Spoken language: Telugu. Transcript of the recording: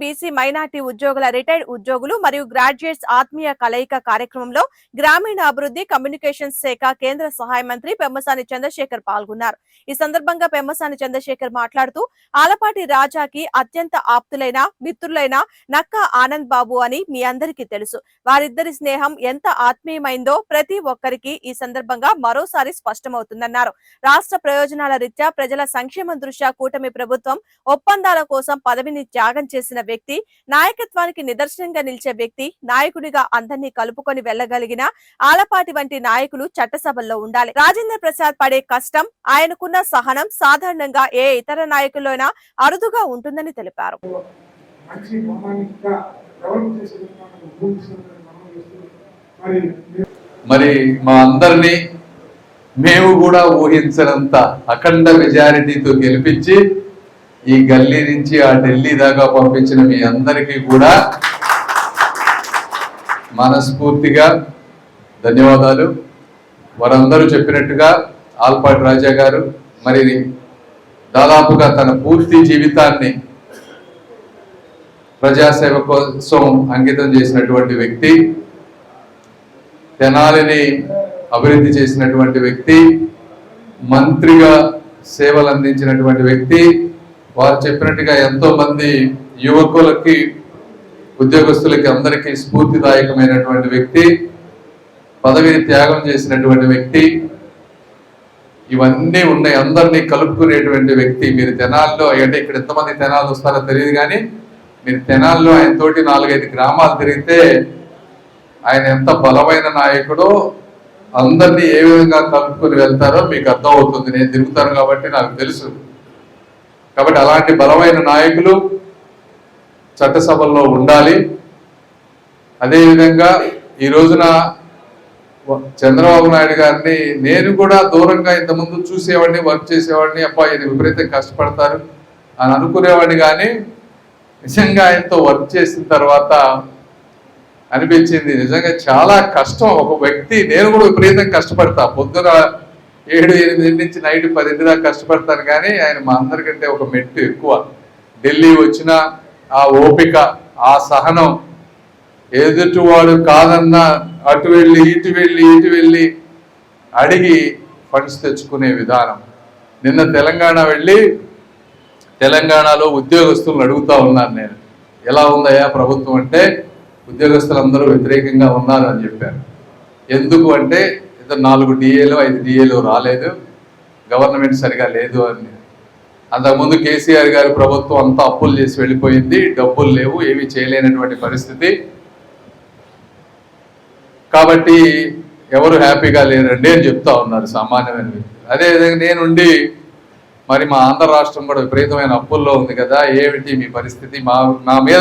బీసీ మైనార్టీ ఉద్యోగుల రిటైర్డ్ ఉద్యోగులు మరియు గ్రాడ్యుయేట్స్ ఆత్మీయ కలయిక కార్యక్రమంలో గ్రామీణ అభివృద్ధి శాఖ కేంద్ర సహాయ మంత్రి పెమ్మసాని చంద్రశేఖర్ పాల్గొన్నారు. ఈ సందర్భంగా పెమ్మసాని చంద్రశేఖర్ మాట్లాడుతూ ఆలపాటి రాజాకి అత్యంత ఆప్తులైన మిత్రులైన నక్క ఆనంద్ బాబు అని మీ అందరికీ తెలుసు. వారిద్దరి స్నేహం ఎంత ఆత్మీయమైందో ప్రతి ఒక్కరికి ఈ సందర్భంగా మరోసారి స్పష్టమవుతుందన్నారు. రాష్ట్ర ప్రయోజనాల రీత్యా ప్రజల సంక్షేమం దృష్ట్యా కూటమి ప్రభుత్వం ఒప్పందాల కోసం పదవిని త్యాగం చేసిన వ్యక్తి నాయకత్వానికి నిదర్శనంగా నిలిచే వ్యక్తి నాయకుడిగా అందరినీ కలుపుకొని వెళ్ళగలిగిన ఆలపాటి వంటి నాయకులు చట్టసభల్లో ఉండాలి. రాజేంద్ర ప్రసాద్ పడే కష్టం ఆయనకున్న సహనం సాధారణంగా ఏ ఇతర నాయకుల్లోనైనా అరుదుగా ఉంటుందని తెలిపారు. మరి మా అందరినీ మేము కూడా ఊహించనంత అఖండ మెజారిటీతో గెలిపించి ఈ గల్లీ నుంచి ఆ ఢిల్లీ దాకా పంపించిన మీ అందరికీ కూడా మనస్ఫూర్తిగా ధన్యవాదాలు. వారందరూ చెప్పినట్టుగా ఆల్పాటి రాజా గారు మరి దాదాపుగా తన పూర్తి జీవితాన్ని ప్రజాసేవ కోసం అంకితం చేసినటువంటి వ్యక్తి తెనాలిని అభివృద్ధి చేసినటువంటి వ్యక్తి మంత్రిగా సేవలు అందించినటువంటి వ్యక్తి వారు చెప్పినట్టుగా ఎంతో మంది యువకులకి ఉద్యోగస్తులకి అందరికీ స్ఫూర్తిదాయకమైనటువంటి వ్యక్తి పదవిని త్యాగం చేసినటువంటి వ్యక్తి ఇవన్నీ ఉన్నాయి. అందరినీ కలుపుకునేటువంటి వ్యక్తి మీరు తెనాల్లో. అంటే ఇక్కడ ఎంతమంది తెనాలు వస్తారో తెలియదు కానీ మీరు తెనాల్లో ఆయన తోటి నాలుగైదు గ్రామాలు తిరిగితే ఆయన ఎంత బలమైన నాయకుడో అందరినీ ఏ విధంగా కలుపుకొని వెళ్తారో మీకు అర్థం అవుతుంది నేను తిరుగుతాను కాబట్టి నాకు తెలుసు. కాబట్టి అలాంటి బలమైన నాయకులు చట్టసభల్లో ఉండాలి. అదేవిధంగా ఈ రోజున చంద్రబాబు నాయుడు గారిని నేను కూడా దూరంగా ఇంతకుముందు చూసేవాడిని వర్క్ చేసేవాడిని. అబ్బా ఈయన విపరీతంగా కష్టపడతారు అని అనుకునేవాడిని కానీ నిజంగా ఆయనతో వర్క్ చేసిన తర్వాత అనిపించింది నిజంగా చాలా కష్టం. ఒక వ్యక్తి నేను కూడా విపరీతంగా కష్టపడతా. పొద్దున ఏడు ఎనిమిది నుంచి నైట్ పదింటి దాకా కష్టపడతాను కానీ ఆయన మా అందరికంటే ఒక మెట్టు ఎక్కువ. ఢిల్లీ వచ్చిన ఆ ఓపిక ఆ సహనం ఎదుటివాడు కాదన్నా అటు వెళ్ళి ఇటు వెళ్ళి ఇటు వెళ్ళి అడిగి ఫండ్స్ తెచ్చుకునే విధానం. నిన్న తెలంగాణ వెళ్ళి తెలంగాణలో ఉద్యోగస్తులను అడుగుతా ఉన్నాను నేను. ఎలా ఉందయ్యా ప్రభుత్వం అంటే ఉద్యోగస్తులందరూ వ్యతిరేకంగా ఉన్నారు అని చెప్పారు. ఎందుకు అంటే ఇద్దరు నాలుగు డిఏలు ఐదు డిఏలు రాలేదు. గవర్నమెంట్ సరిగా లేదు అని. అంతకుముందు కేసీఆర్ గారి ప్రభుత్వం అంతా అప్పులు చేసి వెళ్ళిపోయింది. డబ్బులు లేవు ఏమీ చేయలేనటువంటి పరిస్థితి. కాబట్టి ఎవరు హ్యాపీగా లేరండి అని చెప్తా ఉన్నారు సామాన్యమైన వ్యక్తులు. అదేవిధంగా నేనుండి మరి మా ఆంధ్ర రాష్ట్రం కూడా విపరీతమైన అప్పుల్లో ఉంది కదా ఏమిటి మీ పరిస్థితి? మా నా మీద